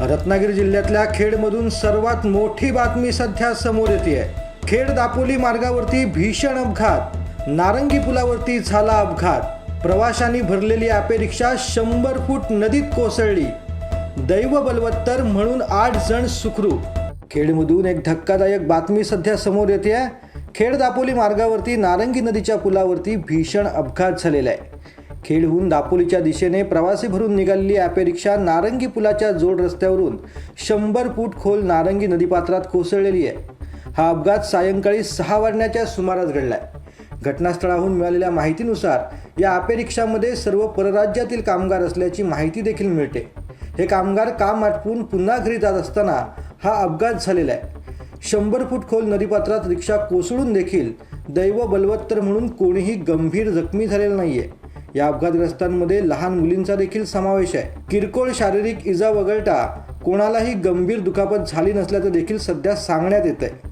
रत्नागिरी जिल्ह्यातल्या खेडमधून सर्वात मोठी बातमी सध्या समोर येते. खेड दापोली मार्गावरती भीषण अपघात. नारंगी पुलावरती झाला अपघात. प्रवाशांनी भरलेली आपे रिक्षा शंभर फूट नदीत कोसळली. दैव बलवत्तर म्हणून आठ जण सुखरूप खेडमधून एक धक्कादायक बातमी सध्या समोर येते. खेड दापोली मार्गावरती नारंगी नदीच्या पुलावरती भीषण अपघात झालेला आहे. खेडहून दापोलीच्या दिशेने प्रवासी भरून निघालेली ॲपे रिक्षा नारंगी पुलाच्या जोड रस्त्यावरून शंभर फूट खोल नारंगी नदीपात्रात कोसळलेली आहे. हा अपघात सायंकाळी सहा वाजण्याच्या सुमारास घडलाय. घटनास्थळाहून मिळालेल्या माहितीनुसार या ॲपे रिक्षामध्ये सर्व परराज्यातील कामगार असल्याची माहिती देखील मिळते. हे कामगार काम आटपून पुन्हा घरी जात असताना हा अपघात झालेला आहे. शंभर फूट खोल नदीपात्रात रिक्षा कोसळून देखील दैव बलवत्तर म्हणून कोणीही गंभीर जखमी झालेलं नाही आहे या अपघातग्रस्तांमध्ये लहान मुलींचा देखील समावेश आहे. किरकोळ शारीरिक इजा वगळता कोणालाही गंभीर दुखापत झाली नसल्याचं देखील सध्या सांगण्यात येत आहे